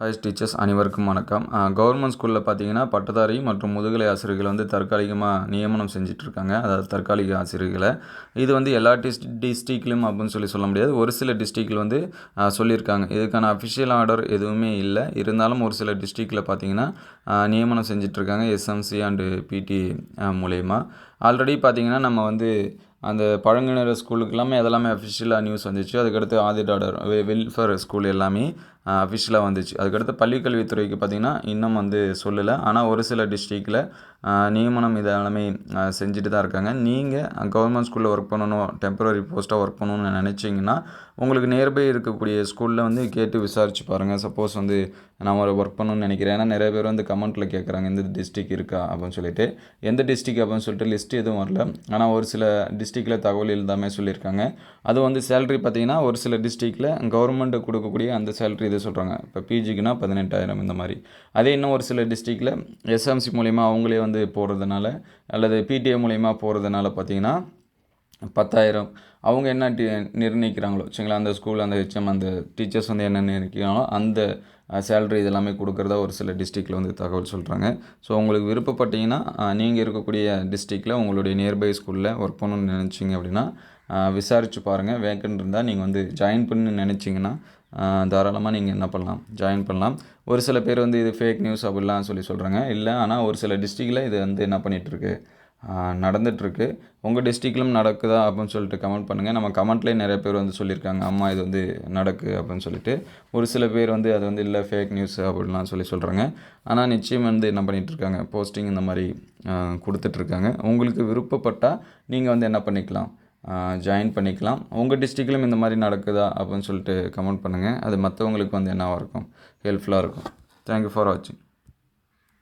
Hi teachers அனைவருக்கும் வணக்கம். Government ஸ்கூலில் பார்த்தீங்கன்னா பட்டதாரி மற்றும் முதுகலை ஆசிரியர்களை வந்து தற்காலிகமாக நியமனம் செஞ்சிட்ருக்காங்க. அதாவது தற்காலிக ஆசிரியர்களை. இது வந்து எல்லா டிஸ் டிஸ்ட்ரிக்ட்லையும் அப்படின்னு சொல்லி சொல்ல முடியாது. ஒரு சில டிஸ்ட்ரிக்டில் வந்து சொல்லியிருக்காங்க. இதுக்கான அஃபிஷியல் ஆர்டர் எதுவுமே இல்லை. இருந்தாலும் ஒரு சில டிஸ்ட்ரிக்டில் பார்த்தீங்கன்னா நியமனம் செஞ்சிட்ருக்காங்க. எஸ்எம்சி அண்டு பிடி மூலயமா. ஆல்ரெடி பார்த்தீங்கன்னா நம்ம வந்து அந்த பழங்குடியினர் ஸ்கூலுக்கு எல்லாமே அதெல்லாமே அஃபிஷியலாக நியூஸ் வந்துச்சு. அதுக்கடுத்து ஆதிட் ஆர்டர் வெல்ஃபேர் ஸ்கூல் எல்லாமே அஃபிஷியலாக வந்துச்சு. அதுக்கடுத்து பள்ளிக்கல்வித்துறைக்கு பார்த்திங்கன்னா இன்னும் வந்து சொல்லலை. ஆனால் ஒரு சில டிஸ்ட்ரிக்டில் நியமனம் இது எல்லாமே செஞ்சுட்டு தான் இருக்காங்க. நீங்கள் கவர்மெண்ட் ஸ்கூலில் ஒர்க் பண்ணணும் டெம்பரரி போஸ்ட்டாக ஒர்க் பண்ணணும்னு நினச்சிங்கன்னா உங்களுக்கு நியர்பை இருக்கக்கூடிய ஸ்கூலில் வந்து கேட்டு விசாரிச்சு பாருங்கள் சப்போஸ் வந்து நான் ஒரு ஒர்க் பண்ணணும்னு நினைக்கிறேன். ஏன்னா நிறைய பேர் வந்து கமெண்ட்டில் கேட்குறாங்க எந்த டிஸ்ட்ரிக் இருக்கா? அப்படின்னு சொல்லிட்டு. எந்த டிஸ்ட்ரிக் அப்படின்னு சொல்லிட்டு லிஸ்ட் எதுவும் வரல. ஆனால் ஒரு சில டிஸ்ட்ரிக்டில் தகவல் எல்லாமே சொல்லியிருக்காங்க. அது வந்து சேலரி பார்த்திங்கன்னா ஒரு சில டிஸ்ட்ரிக்டில் கவர்மெண்ட்டு கொடுக்கக்கூடிய அந்த சேலரி இது சொல்கிறாங்க இப்போ பிஜிக்குனா பதினெட்டாயிரம் இந்த மாதிரி. அதே இன்னும் ஒரு சில டிஸ்ட்ரிக்டில் எஸ்எம்சி மூலிமா அவங்களே வந்து போடுறதுனால அல்லது பிடிஏ மூலிமா போகிறதுனால பார்த்தீங்கன்னா பத்தாயிரம். அவங்க என்ன டி நிர்ணயிக்கிறாங்களோ சரிங்களா அந்த ஸ்கூல் அந்த ஹெச்எம் அந்த டீச்சர்ஸ் வந்து என்ன நிர்ணயிக்கிறாங்களோ அந்த சேலரி இதெல்லாமே கொடுக்குறதா ஒரு சில டிஸ்ட்ரிக்டில் வந்து தகவல் சொல்கிறாங்க ஸோ உங்களுக்கு விருப்பப்பட்டீங்கன்னா நீங்கள் இருக்கக்கூடிய டிஸ்ட்ரிக்டில் உங்களுடைய நியர்பை ஸ்கூலில் ஒர்க் பண்ணணும்னு நினச்சிங்க அப்படின்னா விசாரித்து விசாரிச்சு பாருங்கள் வேக்கன்ட் இருந்தால் நீங்கள் வந்து ஜாயின் பண்ணு நினச்சிங்கன்னா தாராளமாக நீங்கள் என்ன பண்ணலாம்? ஜாயின் பண்ணலாம். ஒரு சில பேர் வந்து இது ஃபேக் நியூஸ் அப்படிலாம் சொல்லி சொல்கிறாங்க இல்லை ஆனால் ஒரு சில டிஸ்ட்ரிக்டில் இது வந்து என்ன பண்ணிகிட்ருக்கு நடந்துகிட்ருக்கு உங்கள் டிஸ்ட்ரிக்ட்லும் நடக்குதா அப்படின்னு சொல்லிட்டு கமெண்ட் பண்ணுங்கள் நம்ம கமெண்ட்லேயே நிறைய பேர் வந்து சொல்லியிருக்காங்க. அம்மா இது வந்து நடக்கு அப்படின்னு சொல்லிட்டு. ஒரு சில பேர் வந்து அது வந்து இல்லை ஃபேக் நியூஸ் அப்படின்லாம் சொல்லி சொல்கிறாங்க ஆனால் நிச்சயம் வந்து என்ன பண்ணிகிட்ருக்காங்க போஸ்டிங் இந்த மாதிரி கொடுத்துட்ருக்காங்க உங்களுக்கு விருப்பப்பட்டால் நீங்கள் வந்து என்ன பண்ணிக்கலாம்? ஜாயின் பண்ணிக்கலாம். உங்கள் டிஸ்ட்ரிக்ட்லையும் இந்த மாதிரி நடக்குதா அப்படின்னு சொல்லிட்டு கமெண்ட் பண்ணுங்கள் அது மற்றவங்களுக்கு வந்து என்னவாக இருக்கும்? ஹெல்ப்ஃபுல்லாக இருக்கும். தேங்க்யூ ஃபார் வாட்சிங்